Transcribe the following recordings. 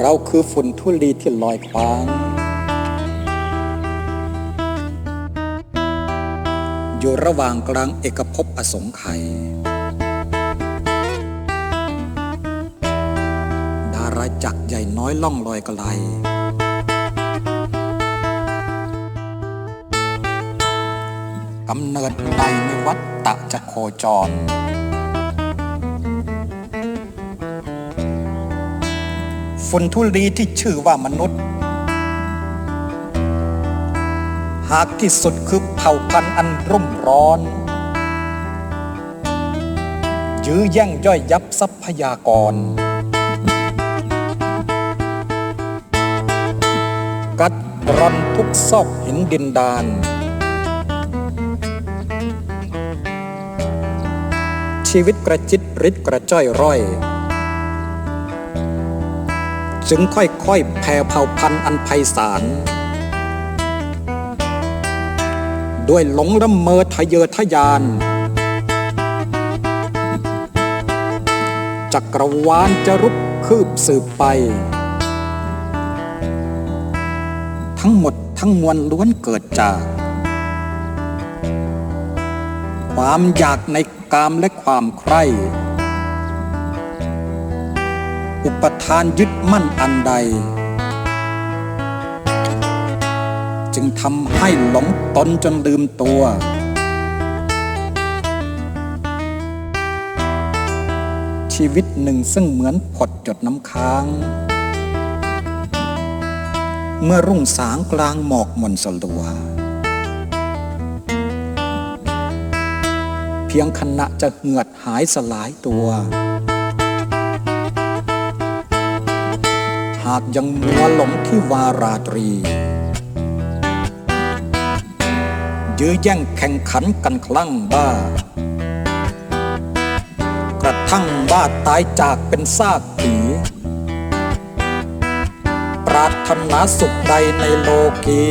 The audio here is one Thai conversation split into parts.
เราคือฝุ่นทุลีที่ลอยคว้าง อยู่ระหว่างกลางเอกภพอสงไขยดาราจักรใหญ่น้อยล่องลอยไลกำเนิดในในวัฏตะจะโคจร ฝุ่นทุลีที่ชื่อว่ามนุษย์ หากที่สุดคือเผ่าพันธุ์อันรุ่มร้อน ยื้อแย่งย่อยยับทรัพยากร กัดร่อนทุกซอกหินดินดาน ชีวิตกระจิตริดกระจ้อยร่อย จึงค่อยๆแผ่เผ่าพันธุ์อันไพศาล ด้วยหลงละเมอทะเยอทะยาน จักรวาลจะรุกคืบสืบไป ทั้งหมดทั้งมวลล้วนเกิดจาก ความอยากในกามและความใคร่ อุปทานยึดมั่นอันใด จึงทำให้หลงตนจนลืมตัว ชีวิตหนึ่งซึ่งเหมือนผดจดน้ำค้าง เมื่อรุ่งสางกลางหมอกมนสลัว เพียงขณะจะเหือดหายสลายตัว หากยังมัวหลงที่วาราตรี ยื้อแย่งแข่งขันกันคลั่งบ้า กระทั่งบ้าตายจากเป็นซากผีปรารถนาสุขใดในโลกี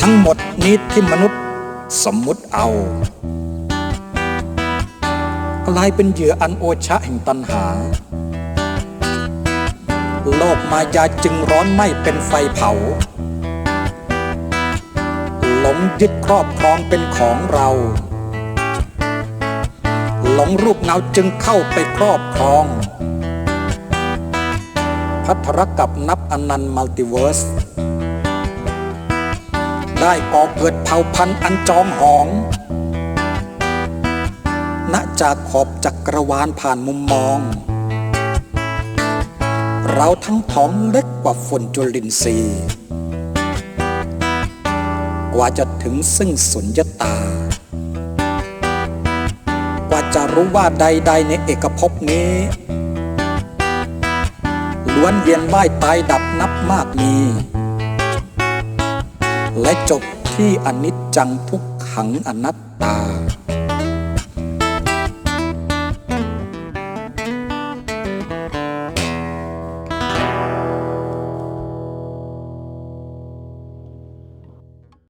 ทั้งหมดนี้ที่มนุษย์สมมุติเอา กลายเป็นเหยื่ออันโอชะแห่งตัณหา โลกมายาจึงร้อนไม้เป็นไฟเผา หลงยึดครอบครองเป็นของเรา หลงรูปเงาจึงเข้าไปครอบครอง พัทธรกับนับอนันต์มัลติเวิร์ส ได้ก่อเกิดเผ่าพันธุ์อันจองหองณจากขอบจักรวาลผ่านมุมมอง เราทั้งท้องเล็กกว่าฝุ่นจุลินทรีย์ กว่าจะถึงซึ่งสุญญตา กว่าจะรู้ว่าใดๆในเอกภพนี้ ล้วนเวียนว่ายตายดับนับมากมี และจบที่อนิจจังทุกขังอนัตตา